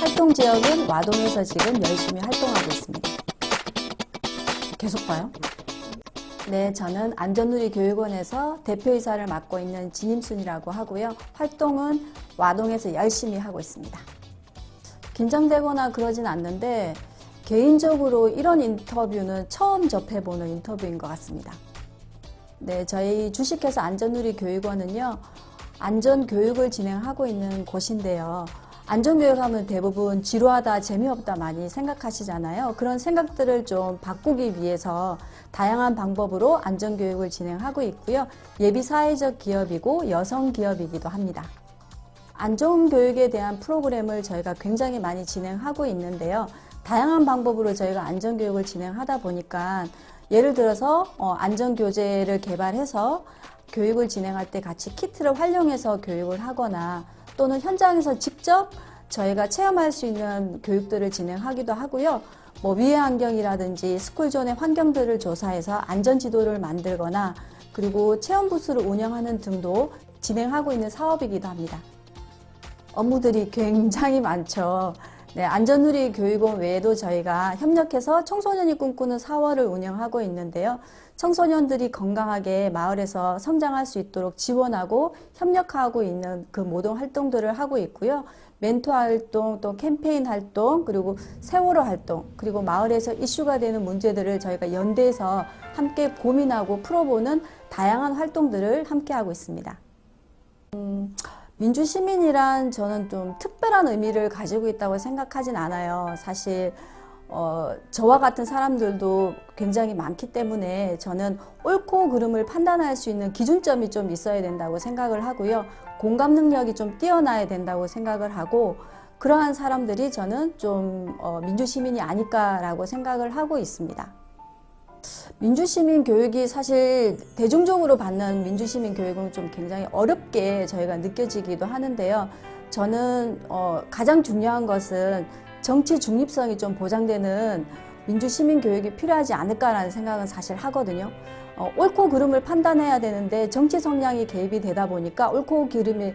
활동 지역은 와동에서 지금 열심히 활동하고 있습니다. 계속 봐요. 네, 저는 안전누리 교육원에서 대표이사를 맡고 있는 진임순이라고 하고요. 활동은 와동에서 열심히 하고 있습니다. 긴장되거나 그러진 않는데 개인적으로 이런 인터뷰는 처음 접해보는 인터뷰인 것 같습니다. 네, 저희 주식회사 안전누리 교육원은요, 안전교육을 진행하고 있는 곳인데요. 안전교육 하면 대부분 지루하다, 재미없다 많이 생각하시잖아요. 그런 생각들을 좀 바꾸기 위해서 다양한 방법으로 안전교육을 진행하고 있고요. 예비 사회적 기업이고 여성 기업이기도 합니다. 안전교육에 대한 프로그램을 저희가 굉장히 많이 진행하고 있는데요. 다양한 방법으로 저희가 안전교육을 진행하다 보니까 예를 들어서 어, 안전교재를 개발해서 교육을 진행할 때 같이 키트를 활용해서 교육을 하거나 또는 현장에서 직접 저희가 체험할 수 있는 교육들을 진행하기도 하고요. 뭐 위해 환경이라든지 스쿨존의 환경들을 조사해서 안전 지도를 만들거나 그리고 체험 부스를 운영하는 등도 진행하고 있는 사업이기도 합니다. 업무들이 굉장히 많죠. 네, 안전누리 교육원 외에도 저희가 협력해서 청소년이 꿈꾸는 사월을 운영하고 있는데요. 청소년들이 건강하게 마을에서 성장할 수 있도록 지원하고 협력하고 있는 그 모든 활동들을 하고 있고요. 멘토 활동, 또 캠페인 활동, 그리고 세월호 활동, 그리고 마을에서 이슈가 되는 문제들을 저희가 연대해서 함께 고민하고 풀어보는 다양한 활동들을 함께 하고 있습니다. 민주시민이란 저는 좀 특별한 의미를 가지고 있다고 생각하진 않아요. 사실, 어, 저와 같은 사람들도 굉장히 많기 때문에 저는 옳고 그름을 판단할 수 있는 기준점이 좀 있어야 된다고 생각을 하고요. 공감 능력이 좀 뛰어나야 된다고 생각을 하고, 그러한 사람들이 저는 좀 어, 민주시민이 아닐까라고 생각을 하고 있습니다. 민주시민 교육이 사실 대중적으로 받는 민주시민 교육은 좀 굉장히 어렵게 저희가 느껴지기도 하는데요. 저는 어, 가장 중요한 것은 정치 중립성이 좀 보장되는 민주시민 교육이 필요하지 않을까라는 생각은 사실 하거든요. 어, 옳고 그름을 판단해야 되는데 정치 성향이 개입이 되다 보니까 옳고 그름의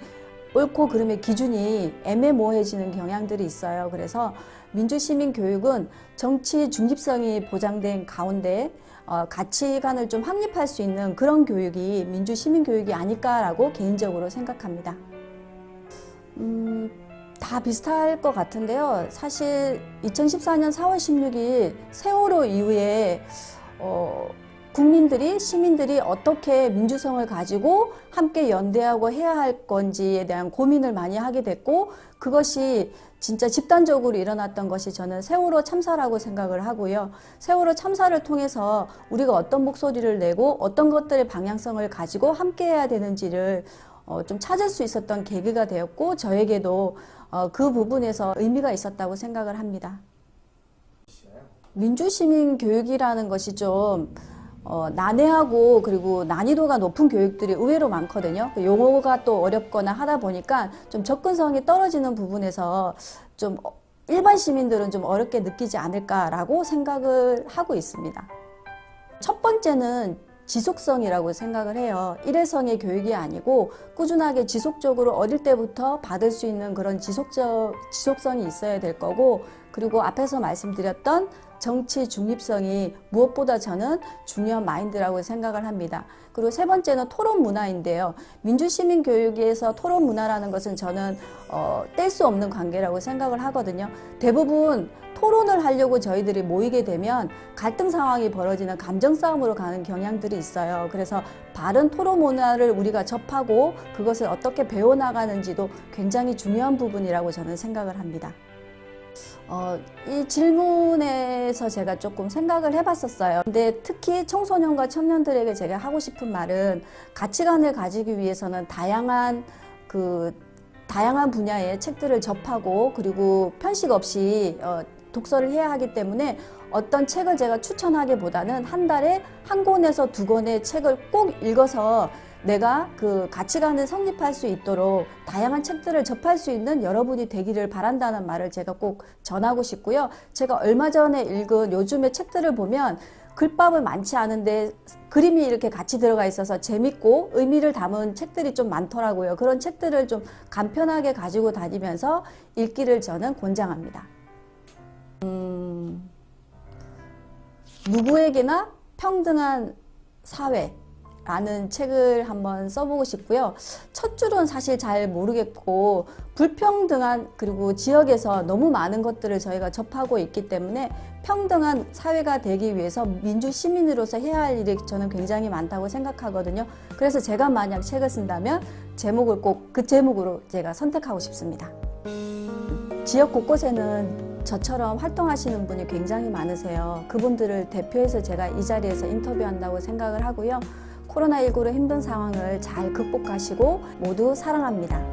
옳고 그름의 기준이 애매모호해지는 경향들이 있어요. 그래서 민주시민 교육은 정치 중립성이 보장된 가운데 어, 가치관을 좀 확립할 수 있는 그런 교육이 민주시민 교육이 아닐까라고 개인적으로 생각합니다. 음, 다 비슷할 것 같은데요. 사실 2014년 4월 16일 세월호 이후에 어, 국민들이 시민들이 어떻게 민주성을 가지고 함께 연대하고 해야 할 건지에 대한 고민을 많이 하게 됐고 그것이 진짜 집단적으로 일어났던 것이 저는 세월호 참사라고 생각을 하고요. 세월호 참사를 통해서 우리가 어떤 목소리를 내고 어떤 것들의 방향성을 가지고 함께 해야 되는지를 어, 좀 찾을 수 있었던 계기가 되었고 저에게도 어, 그 부분에서 의미가 있었다고 생각을 합니다. 민주시민 교육이라는 것이 좀 어, 난해하고 그리고 난이도가 높은 교육들이 의외로 많거든요. 그 용어가 또 어렵거나 하다 보니까 좀 접근성이 떨어지는 부분에서 좀 어, 일반 시민들은 좀 어렵게 느끼지 않을까라고 생각을 하고 있습니다. 첫 번째는 지속성이라고 생각을 해요. 일회성의 교육이 아니고 꾸준하게 지속적으로 어릴 때부터 받을 수 있는 그런 지속적, 지속성이 있어야 될 거고, 그리고 앞에서 말씀드렸던 정치 중립성이 무엇보다 저는 중요한 마인드라고 생각을 합니다. 그리고 세 번째는 토론 문화인데요. 민주시민 교육에서 토론 문화라는 것은 저는 어, 뗄 수 없는 관계라고 생각을 하거든요. 대부분 토론을 하려고 저희들이 모이게 되면 갈등 상황이 벌어지는 감정 싸움으로 가는 경향들이 있어요. 그래서 바른 토론 문화를 우리가 접하고 그것을 어떻게 배워나가는지도 굉장히 중요한 부분이라고 저는 생각을 합니다. 어, 이 질문에서 제가 조금 생각을 해봤었어요. 근데 특히 청소년과 청년들에게 제가 하고 싶은 말은 가치관을 가지기 위해서는 다양한 그 다양한 분야의 책들을 접하고 그리고 편식 없이 어, 독서를 해야 하기 때문에 어떤 책을 제가 추천하기보다는 한 달에 한 권에서 두 권의 책을 꼭 읽어서 내가 그 가치관을 성립할 수 있도록 다양한 책들을 접할 수 있는 여러분이 되기를 바란다는 말을 제가 꼭 전하고 싶고요. 제가 얼마 전에 읽은 요즘의 책들을 보면 글밥은 많지 않은데 그림이 이렇게 같이 들어가 있어서 재밌고 의미를 담은 책들이 좀 많더라고요. 그런 책들을 좀 간편하게 가지고 다니면서 읽기를 저는 권장합니다. 음, 누구에게나 평등한 사회 라는 책을 한번 써보고 싶고요. 첫 줄은 사실 잘 모르겠고 불평등한 그리고 지역에서 너무 많은 것들을 저희가 접하고 있기 때문에 평등한 사회가 되기 위해서 민주 시민으로서 해야 할 일이 저는 굉장히 많다고 생각하거든요. 그래서 제가 만약 책을 쓴다면 제목을 꼭 그 제목으로 제가 선택하고 싶습니다. 지역 곳곳에는 저처럼 활동하시는 분이 굉장히 많으세요. 그분들을 대표해서 제가 이 자리에서 인터뷰한다고 생각을 하고요. 코로나19로 힘든 상황을 잘 극복하시고 모두 사랑합니다.